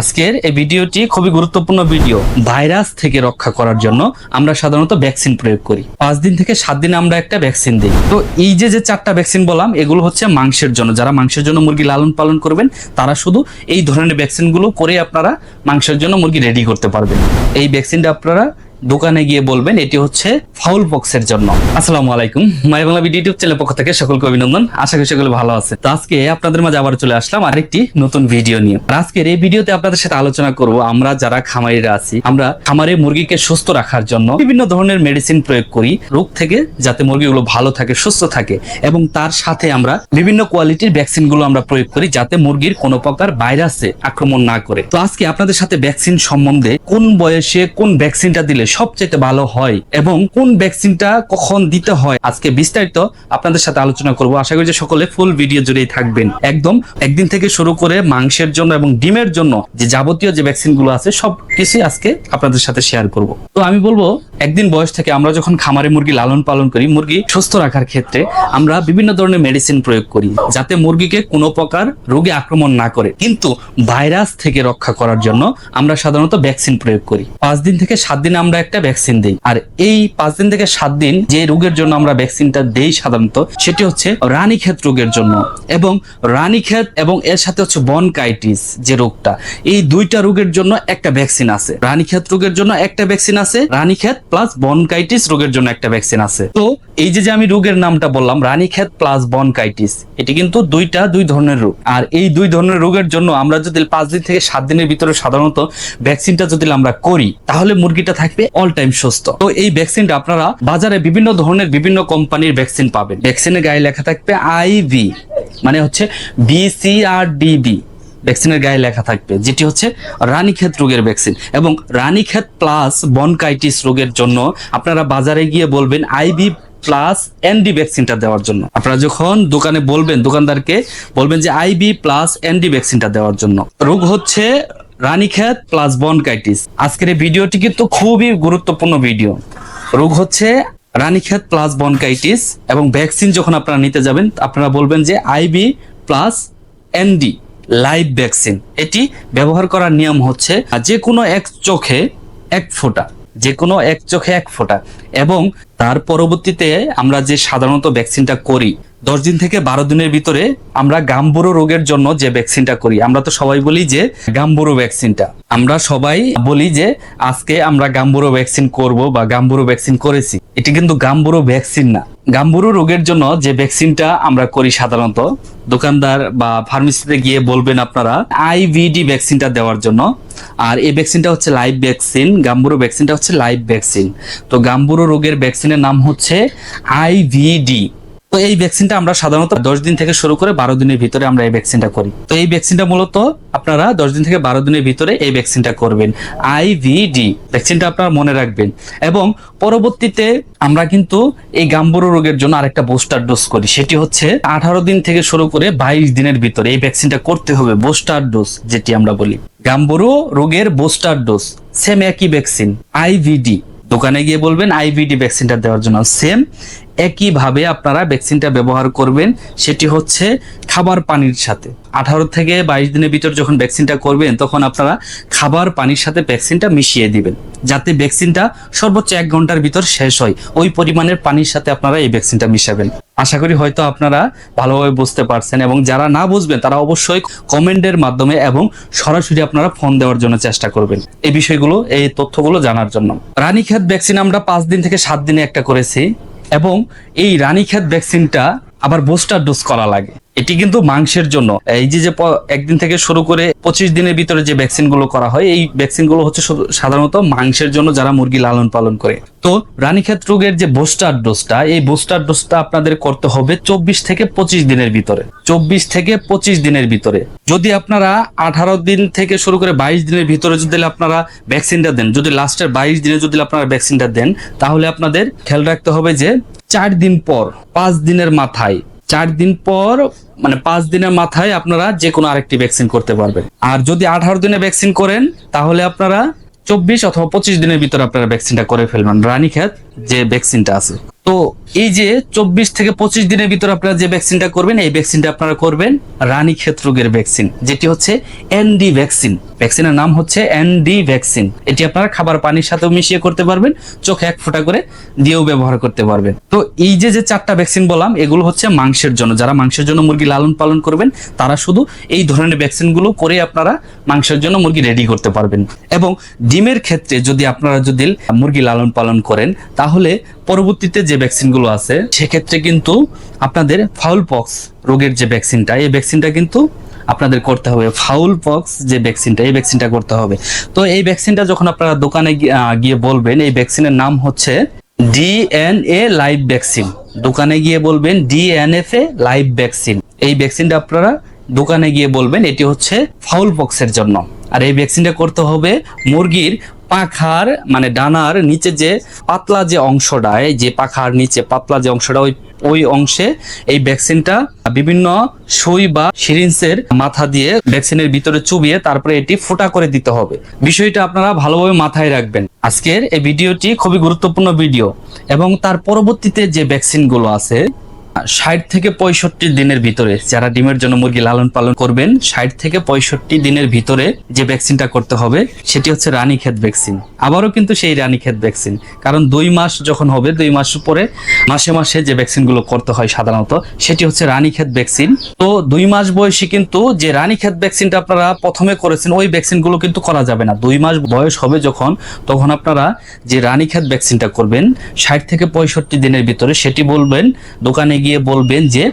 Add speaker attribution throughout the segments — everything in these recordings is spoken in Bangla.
Speaker 1: আজকের এই ভিডিওটি খুবই গুরুত্বপূর্ণ ভিডিও। ভাইরাস থেকে রক্ষা করার জন্য আমরা সাধারণত ভ্যাকসিন প্রয়োগ করি। পাঁচ দিন থেকে সাত দিন আমরা একটা ভ্যাকসিন দিই। তো এই যে যে চারটা ভ্যাকসিন বললাম, এগুলো হচ্ছে মাংসের জন্য। যারা মাংসের জন্য মুরগি লালন পালন করবেন, তারা শুধু এই ধরনের ভ্যাকসিনগুলো করে আপনারা মাংসের জন্য মুরগি রেডি করতে পারবেন। এই ভ্যাকসিনটা আপনারা দোকানে গিয়ে বলবেন, এটি হচ্ছে ফাউল পক্সের জন্য। আসসালামু আলাইকুম। মাই বাংলা ইউটিউব চ্যানেল পক্ষ থেকে সকলকে অভিনন্দন। আশা করি সকলে ভালো আছে তো আজকে আপনাদের মাঝে আবার চলে আসলাম আরেকটি নতুন ভিডিও নিয়ে। আজকের এই ভিডিওতে আপনাদের সাথে আলোচনা করব, আমরা যারা খামারিরা আছি, আমরা খামারে মুরগিকে সুস্থ রাখার জন্য বিভিন্ন ধরনের মেডিসিন প্রয়োগ করি, রোগ থেকে যাতে মুরগিগুলো ভালো থাকে, সুস্থ থাকে, এবং তার সাথে আমরা বিভিন্ন কোয়ালিটির ভ্যাকসিনগুলো আমরা প্রয়োগ করি, যাতে মুরগির কোনো প্রকার ভাইরাসে আক্রমণ না করে। তো আজকে আপনাদের সাথে ভ্যাকসিন সম্বন্ধে কোন বয়সে কোন ভ্যাকসিনটা দিলে সবচেয়ে ভালো হয় এবং কোন ভ্যাকসিনটা কখন দিতে হয় আজকে বিস্তারিত আপনাদের সাথে আলোচনা করব। আশা করি যে সকলে ফুল ভিডিও জুড়েই থাকবেন। একদম একদিন থেকে শুরু করে মাংসের জন্য এবং ডিমের জন্য যে যাবতীয় যে ভ্যাকসিনগুলো আছে সব কিছুই আজকে আপনাদের সাথে শেয়ার করব। তো আমি বলব, একদিন বয়স থেকে আমরা যখন খামারে মুরগি লালন পালন করি, মুরগি সুস্থ রাখার ক্ষেত্রে আমরা বিভিন্ন ধরনের মেডিসিন প্রয়োগ করি, যাতে মুরগিকে কোনো প্রকার রোগে আক্রমণ না করে। কিন্তু ভাইরাস থেকে রক্ষা করার জন্য আমরা সাধারণত ভ্যাকসিন প্রয়োগ করি। পাঁচ দিন থেকে সাত দিন আমরা একটা ভ্যাকসিন দিই। আর এই পাঁচ দিন থেকে সাত দিন যে রোগের জন্য আমরা ভ্যাকসিনটা দেই সাধারণত, সেটি হচ্ছে রানীক্ষেত রোগের জন্য এবং রানীক্ষেত এবং এর সাথে হচ্ছে বনকাইটিস যে রোগটা। এই দুইটা রোগের জন্য একটা ভ্যাকসিন আছে। রানীক্ষেত রোগের জন্য একটা ভ্যাকসিন আছে, রানীক্ষেত প্লাস বনকাইটিস রোগের জন্য একটা ভ্যাকসিন আছে। তো এই যে যে আমি রোগের নামটা বললাম, রানীক্ষেত প্লাস বনকাইটিস, এটি কিন্তু দুইটা দুই ধরনের রোগ। আর এই দুই ধরনের রোগের জন্য আমরা যদি পাঁচ দিন থেকে সাত দিনের ভিতরে সাধারণত ভ্যাকসিনটা যদি আমরা করি, তাহলে মুরগিটা থাকবে অল টাইম সুস্থ। তো এই ভ্যাকসিনটা আপনারা বাজারে বিভিন্ন ধরনের বিভিন্ন কোম্পানির ভ্যাকসিন পাবেন। ভ্যাকসিনের গায়ে লেখা থাকবে আইভি মানে হচ্ছে বিসিআরডিবি ভ্যাকসিনের গায়ে লেখা থাকবে, যেটি হচ্ছে রানীক্ষেত রোগের ভ্যাকসিন এবং রানীক্ষেত প্লাস বনকাইটিস রোগের জন্য আপনারা বাজারে গিয়ে বলবেন আইভি প্লাস এনডি ভ্যাকসিনটা দেওয়ার জন্য। আপনারা যখন দোকানে বলবেন, দোকানদারকে বলবেন যে আইবি প্লাস এনডি ভ্যাকসিনটা দেওয়ার জন্য। রোগ হচ্ছে রানীক্ষেত প্লাস বনকাইটিস আজকের এই ভিডিওটি কিন্তু খুবই গুরুত্বপূর্ণ ভিডিও। রোগ হচ্ছে রানীক্ষেত প্লাস বনকাইটিস এবং ভ্যাকসিন যখন আপনারা নিতে যাবেন, আপনারা বলবেন যে IB plus ND live vaccine এটি ব্যবহার করার নিয়ম হচ্ছে যে কোনো এক চোখে এক ফোঁটা, যে কোনো এক চোখে এক ফোঁটা। এবং তার পরবর্তীতে আমরা যে সাধারণত ভ্যাকসিনটা করি, দশ দিন থেকে বারো দিনের ভিতরে আমরা গাম্বুরো রোগের জন্য যে ভ্যাকসিনটা করি, আমরা তো সবাই বলি যে গাম্বুরো ভ্যাকসিনটা। আমরা সবাই বলি যে আজকে আমরা গাম্বুরো ভ্যাকসিন করব বা গাম্বুরো ভ্যাকসিন করেছি। এটি কিন্তু গাম্বুরো ভ্যাকসিন না। গাম্বুরো রোগের জন্য যে ভ্যাকসিনটা আমরা করি সাধারণত, দোকানদার বা ফার্মেসিতে গিয়ে বলবেন আপনারা, আইভিডি ভ্যাকসিনটা দেওয়ার জন্য। আর এই ভ্যাকসিনটা হচ্ছে লাইভ ভ্যাকসিন, গাম্বুরো ভ্যাকসিনটা হচ্ছে লাইভ ভ্যাকসিন। তো গাম্বুরো রোগের ভ্যাকসিনের নাম হচ্ছে আইভিডি তো এই ভ্যাকসিনটা আমরা সাধারণত দশ দিন থেকে শুরু করে বারো দিনের ভিতরে আমরা এই ভ্যাকসিনটা করি। তো এই ভ্যাকসিনটা মূলত আপনারা দশ দিন থেকে বারো দিনের ভিতরে এই ভ্যাকসিনটা করবেন আইভিডি ভ্যাকসিনটা আপনারা মনে রাখবেন। এবং পরবর্তীতে আমরা কিন্তু এই গাম্বুরো রোগের জন্য আরেকটা বুস্টার ডোজ করি। সেটি হচ্ছে আঠারো দিন থেকে শুরু করে বাইশ দিনের ভিতরে এই ভ্যাকসিনটা করতে হবে, বুস্টার ডোজ যেটি আমরা বলি। গাম্বুরো রোগের বুস্টার ডোজ, সেম একই ভ্যাকসিন আইভিডি দোকানে গিয়ে বলবেন আইভিডি ভ্যাকসিনটা দেওয়ার জন্য। সেম একইভাবে আপনারা ভ্যাকসিনটা ব্যবহার করবেন, সেটি হচ্ছে খাবার পানির সাথে। আঠারো থেকে বাইশ দিনের ভিতর যখন ভ্যাকসিনটা করবেন, তখন আপনারা খাবার পানির সাথে ভ্যাকসিনটা মিশিয়ে দিবেন, যাতে ভ্যাকসিনটা সর্বোচ্চ এক ঘণ্টার ভিতর শেষ হয়। ওই পরিমাণের পানির সাথে আপনারা এই ভ্যাকসিনটা মিশাবেন। আশা করি হয়তো আপনারা ভালোভাবে বুঝতে পারছেন এবং যারা না বুঝবেন, তারা অবশ্যই কমেন্টের মাধ্যমে এবং সরাসরি আপনারা ফোন দেওয়ার জন্য চেষ্টা করবেন। এই বিষয়গুলো, এই তথ্যগুলো জানার জন্য। রানীক্ষেত ভ্যাকসিন আমরা পাঁচ দিন থেকে সাত দিনে একটা করেছি এবং এই রানীক্ষেত ভ্যাকসিনটা আবার বুস্টার ডোজ করা লাগে। এটি কিন্তু মাংসের জন্য। এই যে যে একদিন থেকে শুরু করে পঁচিশ দিনের ভিতরে যে ভ্যাকসিনগুলো করা হয়, এই ভ্যাকসিনগুলো হচ্ছে সাধারণত মাংসের জন্য যারা মুরগি লালন পালন করে। তো রানীক্ষেত রোগের যে বুস্টার ডোজটা, এই বুস্টার ডোজটা আপনাদের করতে হবে চব্বিশ থেকে পঁচিশ দিনের ভিতরে। চব্বিশ থেকে পঁচিশ দিনের ভিতরে। যদি আপনারা আঠারো দিন থেকে শুরু করে বাইশ দিনের ভিতরে যদি আপনারা ভ্যাকসিনটা দেন, যদি লাস্টের বাইশ দিনে যদি আপনারা ভ্যাকসিনটা দেন, তাহলে আপনাদের খেয়াল রাখতে হবে যে চার দিন পর, পাঁচ দিনের মাথায় চার দিন পর মানে পাঁচ দিনের মাথায় আপনারা যে কোনো আরেকটি ভ্যাকসিন করতে পারবেন। আর যদি আঠারো দিনে ভ্যাকসিন করেন, তাহলে আপনারা চব্বিশ অথবা পঁচিশ দিনের ভিতরে আপনারা ভ্যাকসিনটা করে ফেলবেন। রানীক্ষেত যে ভ্যাকসিনটা আছে। তো এই যে চব্বিশ থেকে পঁচিশ দিনের ভিতরে আপনারা যে ভ্যাকসিনটা করবেন, এই ভ্যাকসিনটা আপনারা করবেন রানীক্ষেত রোগের ভ্যাকসিন যেটি হচ্ছে এনডি ভ্যাকসিন ভ্যাকসিনের নাম হচ্ছে এনডি ভ্যাকসিন এটি আপনারা খাবার পানির সাথেও মিশিয়ে করতে পারবেন, চোখে এক ফোঁটা করে দিয়েও ব্যবহার করতে পারবেন। তো এই যে যে চারটা ভ্যাকসিন বললাম, এগুলো হচ্ছে মাংসের জন্য। যারা মাংসের জন্য মুরগি লালন পালন করবেন, তারা শুধু এই ধরনের ভ্যাকসিনগুলো করে আপনারা মাংসের জন্য মুরগি রেডি করতে পারবেন। এবং ডিমের ক্ষেত্রে যদি আপনারা যদি মুরগি লালন পালন করেন, তাহলে পরবর্তীতে যে ভ্যাকসিনগুলো আছে, সেক্ষেত্রে কিন্তু আপনাদের ফাউল পক্স রোগের যে ভ্যাকসিনটা এই ভ্যাকসিনটা কিন্তু আপনাদের করতে হবে। ফাউল পক্স যে ভ্যাকসিনটা এই ভ্যাকসিনটা করতে হবে। তো এই ভ্যাকসিনটা যখন আপনারা দোকানে গিয়ে- বলবেন, এই ভ্যাকসিনের নাম হচ্ছে ডিএনএ লাইভ ভ্যাকসিন দোকানে গিয়ে বলবেন ডিএনএফ এ লাইভ ভ্যাকসিন এই ভ্যাকসিনটা আপনারা দোকানে গিয়ে বলবেন, এটি হচ্ছে ফাউল পক্সের জন্য। আর এই ভ্যাকসিনটা করতে হবে মুরগির পাখার মানে ডানার নিচে যে পাতলা যে অংশটা যে পাখার নিচে পাতলা যে অংশটা, ওই ওই অংশে এই ভ্যাকসিনটা বিভিন্ন সই বা সিরিঞ্জের মাথা দিয়ে ভ্যাকসিনের ভিতরে চুবিয়ে তারপরে এটি ফোটা করে দিতে হবে। বিষয়টা আপনারা ভালোভাবে মাথায় রাখবেন। আজকের এই ভিডিওটি খুবই গুরুত্বপূর্ণ ভিডিও এবং তার পরবর্তীতে যে ভ্যাকসিনগুলো আছে ষাট থেকে পঁয়ষট্টি দিনের ভিতরে যারা ডিমের জন্য মুরগি লালন পালন করবেন, ষাট থেকে পঁয়ষট্টি দিনের ভিতরে যে ভ্যাকসিনটা করতে হবে, সেটি হচ্ছে রানীক্ষেত ভ্যাকসিন। আবারও কিন্তু সেই রানীক্ষেত ভ্যাকসিন। কারণ দুই মাস যখন হবে, দুই মাস পরে মাসে মাসে যে ভ্যাকসিনগুলো করতে হয় সাধারণত, সেটি হচ্ছে রানীক্ষেত ভ্যাকসিন। তো দুই মাস বয়সী কিন্তু যে রানীক্ষেত ভ্যাকসিনটা আপনারা প্রথমে করেছেন, ওই ভ্যাকসিনগুলো কিন্তু করা যাবে না। দুই মাস বয়স হবে যখন, তখন আপনারা যে রানী রানীক্ষেত ভ্যাকসিনটা করবেন, ষাট থেকে পঁয়ষট্টি দিনের ভিতরে সেটি বলবেন, দোকানে গিয়ে বলবেন যে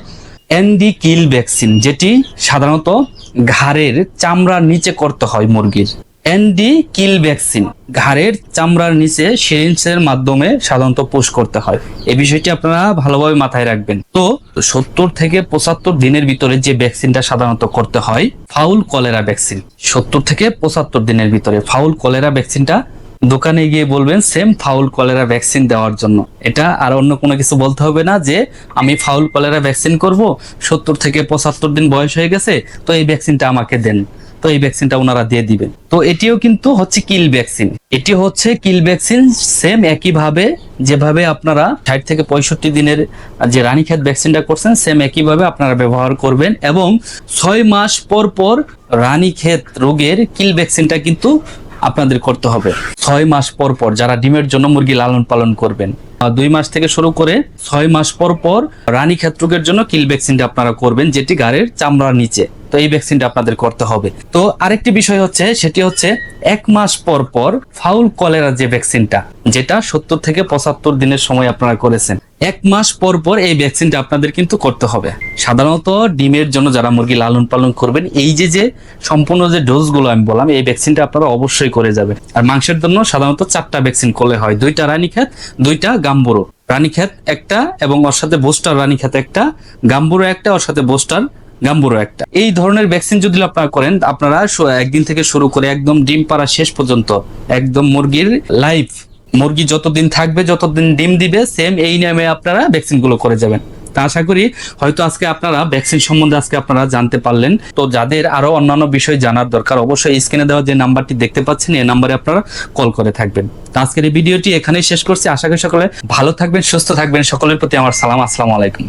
Speaker 1: এনডি কিল ভ্যাকসিন, যেটি সাধারণত ঘাড়ের চামড়ার নিচে করতে হয় মুরগির। এনডি কিল ভ্যাকসিন, ঘাড়ের চামড়ার নিচে সিরিঞ্জের মাধ্যমে সাধারণত পুশ করতে হয়। এই বিষয়টি আপনারা ভালোভাবে মাথায় রাখবেন। তো সত্তর থেকে পঁচাত্তর দিনের ভিতরে যে ভ্যাকসিনটা সাধারণত করতে হয়, ফাউল কলেরা ভ্যাকসিন। সত্তর থেকে পঁচাত্তর দিনের ভিতরে ফাউল কলেরা ভ্যাকসিনটা দোকানে গিয়ে বলবেন সেম ফাউল কলেরা ভ্যাকসিন দেওয়ার জন্য। এটা আর অন্য কোনো কিছু বলতে হবে না যে, আমি ফাউল কলেরা ভ্যাকসিন করব, সত্তর থেকে পঁচাত্তর দিন বয়স হয়ে গেছে, তো এই ভ্যাকসিনটা আমাকে দেন। তো এই ভ্যাকসিনটা ওনারা দিয়ে দিবেন। তো এটিও কিন্তু হচ্ছে কিল ভ্যাকসিন এটি হচ্ছে কিল ভ্যাকসিন সেম একইভাবে যেভাবে আপনারা ষাট থেকে পঁয়ষট্টি দিনের যে রানীক্ষেত ভ্যাকসিনটা করছেন সেম একইভাবে আপনারা ব্যবহার করবেন এবং ছয় মাস পর পর রানীক্ষেত রোগের কিল ভ্যাকসিনটা কিন্তু আপনাদের করতে হবে। ছয় মাস পর পর যারা ডিমের জন্য মুরগি লালন পালন করবেন দুই মাস থেকে শুরু করে ছয় মাস পর পর রানী ক্ষেত্রকের জন্য কিল ভ্যাকসিনটা আপনারা করবেন, যেটি গাড়ির চামড়ার নিচে। তো এই ভ্যাকসিনটা আপনাদের করতে হবে। তো আরেকটি বিষয় হচ্ছে, সেটি হচ্ছে এক মাস পর পর ফাউল কলেরা যে ভ্যাকসিনটা যেটা সত্তর থেকে পঁচাত্তর দিনের সময় আপনারা করেছেন, এক মাস পর পর এই ভ্যাকসিনটা আপনাদের কিন্তু করতে হবে। সাধারণত ডিমের জন্য যারা মুরগি লালন পালন করবেন, এই যে যে সম্পূর্ণ যে ডোজগুলো আমি বললাম, এই ভ্যাকসিনটা আপনারা অবশ্যই করে যাবেন। আর মাংসের জন্য সাধারণত চারটা ভ্যাকসিন করলে হয়। দুইটা রানীক্ষেত দুইটা গাম্বুরো। রানীক্ষেত একটা এবং ওর সাথে বোস্টার রানীক্ষেত একটা, গাম্বুরো একটা, ওর সাথে বোস্টার গাম্বুরো একটা। এই ধরনের ভ্যাকসিন যদি আপনারা করেন, আপনারা একদিন থেকে শুরু করে একদম ডিম পাড়া শেষ পর্যন্ত, একদম মুরগির লাইফ মুরগি যতদিন থাকবে, যতদিন ডিম দিবে সেম এই নিয়মে আপনারা ভ্যাকসিনগুলো করে যাবেন। তা আশা করি হয়তো আজকে আপনারা ভ্যাকসিন সম্বন্ধে আজকে আপনারা জানতে পারলেন। তো যাদের আরও অন্যান্য বিষয় জানার দরকার, অবশ্যই স্ক্রিনে দেওয়া যে নাম্বারটি দেখতে পাচ্ছেন, এই নাম্বারে আপনারা কল করে থাকবেন। আজকের এই ভিডিওটি এখানেই শেষ করছি। আশা করি সকলে ভালো থাকবেন, সুস্থ থাকবেন। সকলের প্রতি আমার সালাম। আসসালামু আলাইকুম।